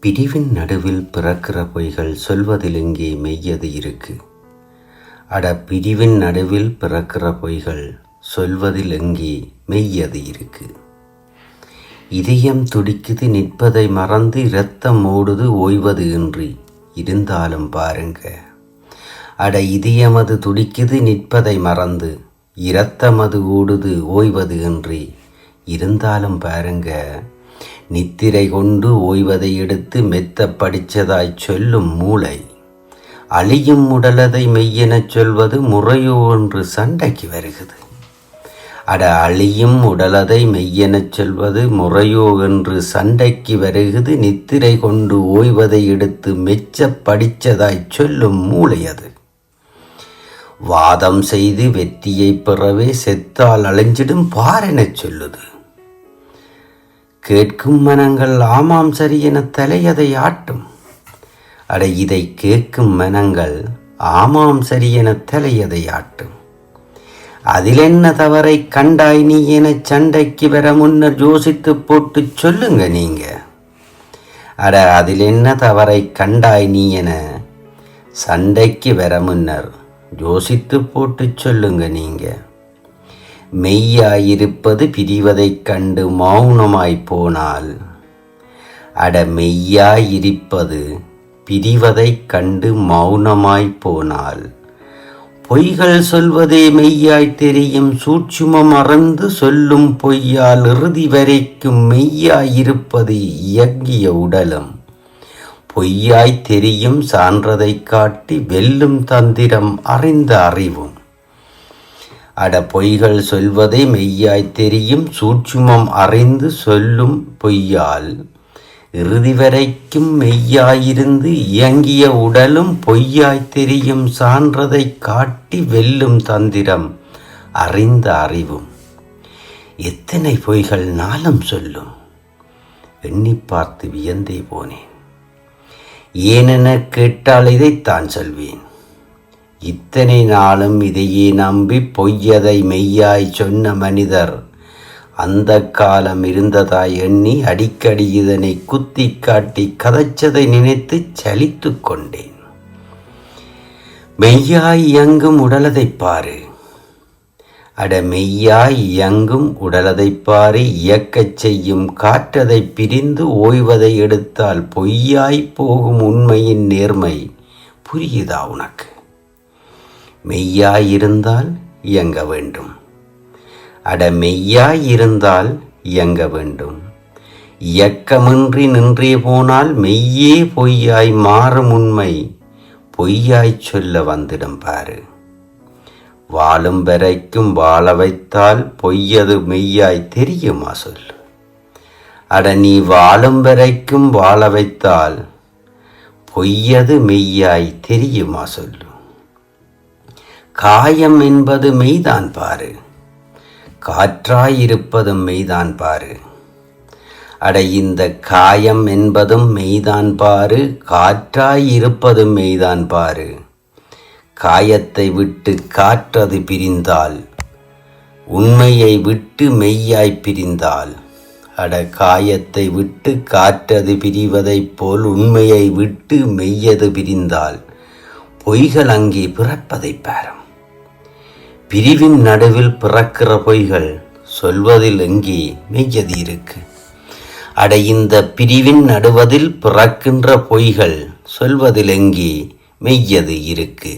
பிரிவின் நடுவில் பிறக்கிற பொய்கள் சொல்வதில் இங்கே மெய்யது இருக்கு? அட பிரிவின் நடுவில் பிறக்கிற பொய்கள் சொல்வதில் எங்கே மெய்யது இருக்கு? இதயம் துடிக்குது நிற்பதை மறந்து இரத்தம் ஓடுது ஓய்வது இன்றி. இருந்தாலும் பாருங்க. அட இதயமது துடிக்குது நிற்பதை மறந்து இரத்தமது ஓடுது ஓய்வது இன்றி. இருந்தாலும் பாருங்க. நித்திரை கொண்டு ஓய்வதை எடுத்து மெத்த படித்ததாய் சொல்லும் மூளை. அழியும் உடலதை மெய்யெனச் சொல்வது முறையோ என்று சண்டைக்கு வருகிறது. அட அழியும் உடலதை மெய்யெனச் சொல்வது முறையோ என்று சண்டைக்கு வருகிறது. நித்திரை கொண்டு ஓய்வதை எடுத்து மெச்ச படித்ததாய் சொல்லும் மூளை அது. வாதம் செய்து வெற்றியை பெறவே செத்தால் அலைஞ்சிடும் பாரெனச் சொல்லுது. கேட்கும் மனங்கள் ஆமாம் சரி என தலையதை ஆட்டும். அட இதை கேட்கும் மனங்கள் ஆமாம் சரி என தலையதை ஆட்டும். அதில் என்ன தவறை கண்டாய் நீ என சண்டைக்கு வர முன்னர் யோசித்து போட்டு சொல்லுங்க நீங்க. அட அதில் என்ன தவறை கண்டாய் நீ என சண்டைக்கு வர முன்னர் யோசித்து போட்டு சொல்லுங்க நீங்கள் மெய்யாயிருப்பது பிரிவதைக் கண்டு மௌனமாய்ப் போனால். அட மெய்யாயிருப்பது பிரிவதைக் கண்டு மௌனமாய் போனால். பொய்கள் சொல்வதே மெய்யாய் தெரியும் சூட்சுமம் மறந்து சொல்லும் பொய்யால் இறுதி வரைக்கும் மெய்யாயிருப்பது இயங்கிய உடலும். பொய்யாய் தெரியும் சான்றதைக் காட்டி வெல்லும் தந்திரம் அறிந்த அறிவும். அட பொய்கள் சொல்வதை மெய்யாய் தெரியும் சூட்சுமம் அறிந்து சொல்லும் பொய்யால். இறுதி வரைக்கும் மெய்யாயிருந்து இயங்கிய உடலும் பொய்யாய் தெரியும் சான்றதை காட்டி வெல்லும் தந்திரம் அறிந்த அறிவும். எத்தனை பொய்கள் நாளும் சொல்லும்? எண்ணி பார்த்து வியந்தே போனேன். ஏனென கேட்டால் இதைத்தான் சொல்வேன். இத்தனை நாளும் இதையே நம்பி பொய்யதை மெய்யாய் சொன்ன மனிதர். அந்த காலம் இருந்ததாய் எண்ணி அடிக்கடி இதனை குத்தி காட்டி கதைச்சதை நினைத்து சலித்து கொண்டேன். மெய்யாய் இயங்கும் உடலதைப் பாரு. அட மெய்யாய் இயங்கும் உடலதைப் பாரு. இயக்கச் செய்யும் காற்றதை பிரிந்து ஓய்வதை எடுத்தால் பொய்யாய் போகும் உண்மையின் நேர்மை. புரியுதா உனக்கு? மெய்யாயிருந்தால் இயங்க வேண்டும். அட மெய்யாயிருந்தால் இயங்க வேண்டும். இயக்கமின்றி நின்றே போனால் மெய்யே பொய்யாய் மாறும் உண்மை பொய்யாய்ச் சொல்ல வந்திடும் பாரு. வாழும் வரைக்கும் வாழ வைத்தால் பொய்யது மெய்யாய் தெரியுமா சொல் அட நீ வாழும் வரைக்கும் வாழ வைத்தால் பொய்யது மெய்யாய் தெரியுமா சொல்லு. காயம் என்பது மெய்தான் பாரு. காற்றாயிருப்பதும் மெய்தான் பாரு. அட இந்த காயம் என்பதும் மெய்தான் பாரு காற்றாயிருப்பதும் மெய்தான் பாரு. காயத்தை விட்டு காற்றது பிரிந்தால் உண்மையை விட்டு மெய்யாய் பிரிந்தால் அட காயத்தை விட்டு காற்றது பிரிவதைப் போல் உண்மையை விட்டு மெய்யது பிரிந்தால் பொய்கள் அங்கே பிறப்பதைப் பாரம். பிரிவின் நடுவில் பிறக்கிற பொய்கள் சொல்வதில் எங்கே மெய்யது இருக்கு? அட இந்த பிரிவின் நடுவதில் பிறக்கின்ற பொய்கள் சொல்வதில் எங்கே மெய்யது இருக்கு?